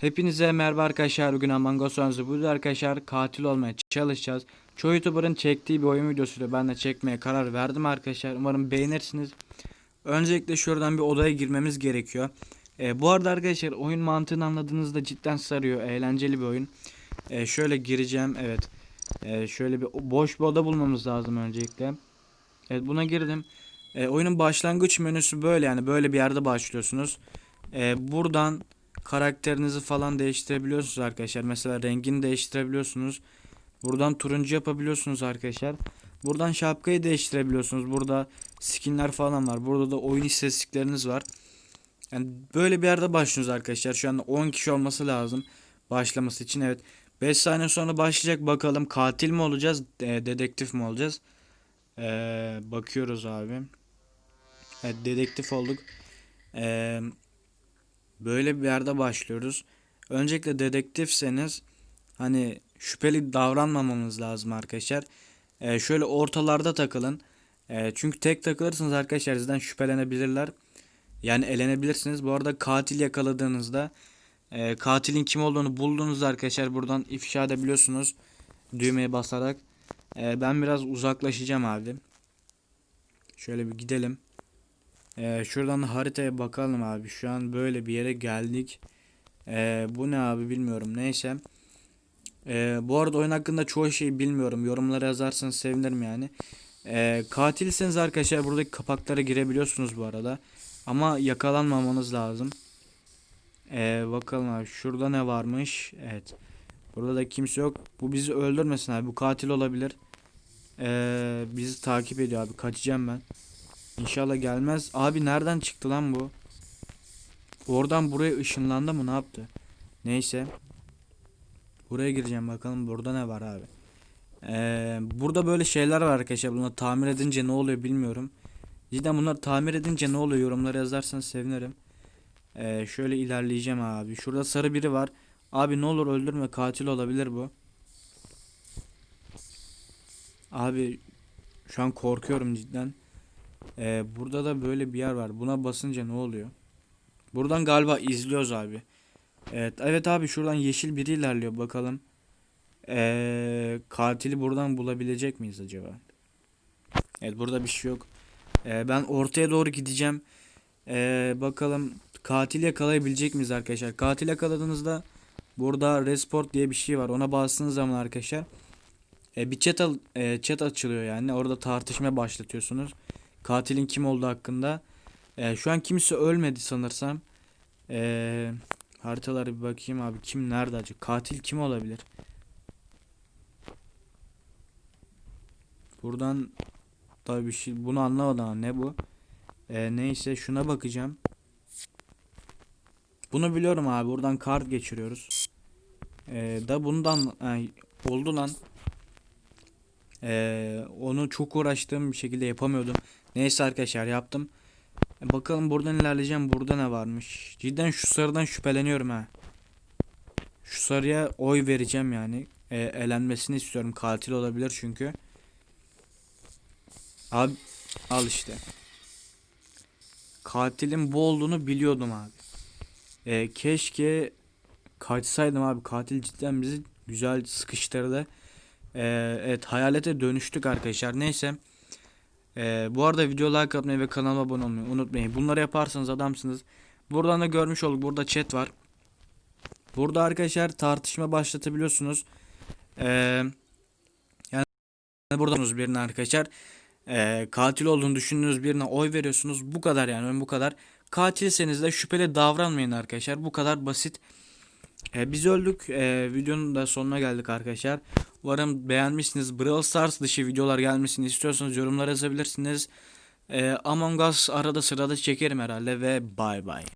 Hepinize merhaba arkadaşlar. Bugün Among Us. Burada arkadaşlar katil olmaya çalışacağız. Çoğu YouTuber'ın çektiği bir oyun videosuydu. Ben de çekmeye karar verdim arkadaşlar. Umarım beğenirsiniz. Öncelikle şuradan bir odaya girmemiz gerekiyor. Ee, bu arada arkadaşlar oyun mantığını anladığınızda cidden sarıyor. Eğlenceli bir oyun. Ee, şöyle gireceğim. Evet. Ee, şöyle bir boş bir oda bulmamız lazım öncelikle. Evet buna girdim. Ee, oyunun başlangıç menüsü böyle yani böyle bir yerde başlıyorsunuz. Ee, buradan karakterinizi falan değiştirebiliyorsunuz arkadaşlar. Mesela rengini değiştirebiliyorsunuz. Buradan turuncu yapabiliyorsunuz arkadaşlar. Buradan şapkayı değiştirebiliyorsunuz. Burada skinler falan var. Burada da oyun istatistikleriniz var. Yani böyle bir yerde başlıyorsunuz arkadaşlar. Şu anda 10 kişi olması lazım başlaması için. Evet. 5 saniye sonra başlayacak. Bakalım katil mi olacağız? e, dedektif mi olacağız? Ee, bakıyoruz abi. Evet dedektif olduk. Eee böyle bir yerde başlıyoruz. Öncelikle dedektifseniz hani şüpheli davranmamanız lazım arkadaşlar. Ee, şöyle ortalarda takılın. Ee, çünkü tek takılırsanız arkadaşlar sizden şüphelenebilirler. Yani elenebilirsiniz. Bu arada katil yakaladığınızda e, katilin kim olduğunu bulduğunuzda arkadaşlar buradan ifşa edebiliyorsunuz. Düğmeye basarak. Ee, ben biraz uzaklaşacağım abi. Şöyle bir gidelim. Ee, şuradan haritaya bakalım abi. Şu an böyle bir yere geldik. Ee, bu ne abi bilmiyorum. Neyse. Ee, bu arada oyun hakkında çoğu şeyi bilmiyorum. Yorumlara yazarsanız sevinirim yani. Ee, katilseniz arkadaşlar buradaki kapaklara girebiliyorsunuz bu arada. Ama yakalanmamanız lazım. Ee, bakalım abi şurada ne varmış. Evet. Burada da kimse yok. Bu bizi öldürmesin abi. Bu katil olabilir. Ee, bizi takip ediyor abi. Kaçacağım ben. İnşallah gelmez. Abi nereden çıktı lan bu? Oradan buraya ışınlandı mı ne yaptı? Neyse. Buraya gireceğim bakalım burada ne var abi. Ee, burada böyle şeyler var arkadaşlar. Bunları tamir edince ne oluyor bilmiyorum. Cidden bunları tamir edince ne oluyor yorumlara yazarsanız sevinirim. Ee, şöyle ilerleyeceğim abi. Şurada sarı biri var. Abi ne olur öldürme katil olabilir bu. Abi şu an korkuyorum cidden. Ee, burada da böyle bir yer var. Buna basınca ne oluyor? Buradan galiba izliyoruz abi. Evet, evet abi şuradan yeşil biri ilerliyor bakalım. Ee, katili buradan bulabilecek miyiz acaba? Evet burada bir şey yok. Ee, ben ortaya doğru gideceğim. Ee, bakalım katil yakalayabilecek miyiz arkadaşlar? Katil yakaladığınızda burada resport diye bir şey var. Ona bastığınız zaman arkadaşlar e, bir chat, al- e, chat açılıyor yani. Orada tartışma başlatıyorsunuz. Katilin kim olduğu hakkında. Ee, şu an kimse ölmedi sanırsam. Ee, haritalara bir bakayım abi. Kim nerede acaba? Katil kim olabilir? Buradan tabii bir şey bunu anlamadım ama ne bu? Ee, neyse şuna bakacağım. Bunu biliyorum abi. Buradan kart geçiriyoruz. Ee, da bundan ay, oldu lan. Ee, onu çok uğraştığım bir şekilde yapamıyordum. Neyse arkadaşlar yaptım. E, Bakalım buradan ilerleyeceğim. Burada ne varmış? Cidden şu sarıdan şüpheleniyorum ha. Şu sarıya oy vereceğim yani. E, elenmesini istiyorum. Katil olabilir çünkü. Abi al işte. Katilin bu olduğunu biliyordum abi. E, keşke kaçsaydım abi. Katil cidden bizi güzel sıkıştırdı. E, evet hayalete dönüştük arkadaşlar. Neyse. Ee, bu arada video like atmayı ve kanalıma abone olmayı unutmayın. Bunları yaparsanız adamsınız. Buradan da görmüş olduk. Burada chat var. Burada arkadaşlar tartışma başlatabiliyorsunuz. Ee, yani burada birine arkadaşlar ee, katil olduğunu düşündüğünüz birine oy veriyorsunuz. Bu kadar yani bu kadar. Katilseniz de şüpheli davranmayın arkadaşlar. Bu kadar basit. Ee, biz öldük. Ee, videonun da sonuna geldik arkadaşlar. Umarım beğenmişsiniz. Brawl Stars dışı videolar gelmesini istiyorsanız yorumlara yazabilirsiniz. Ee, Among Us arada sırada çekerim herhalde ve bay bay.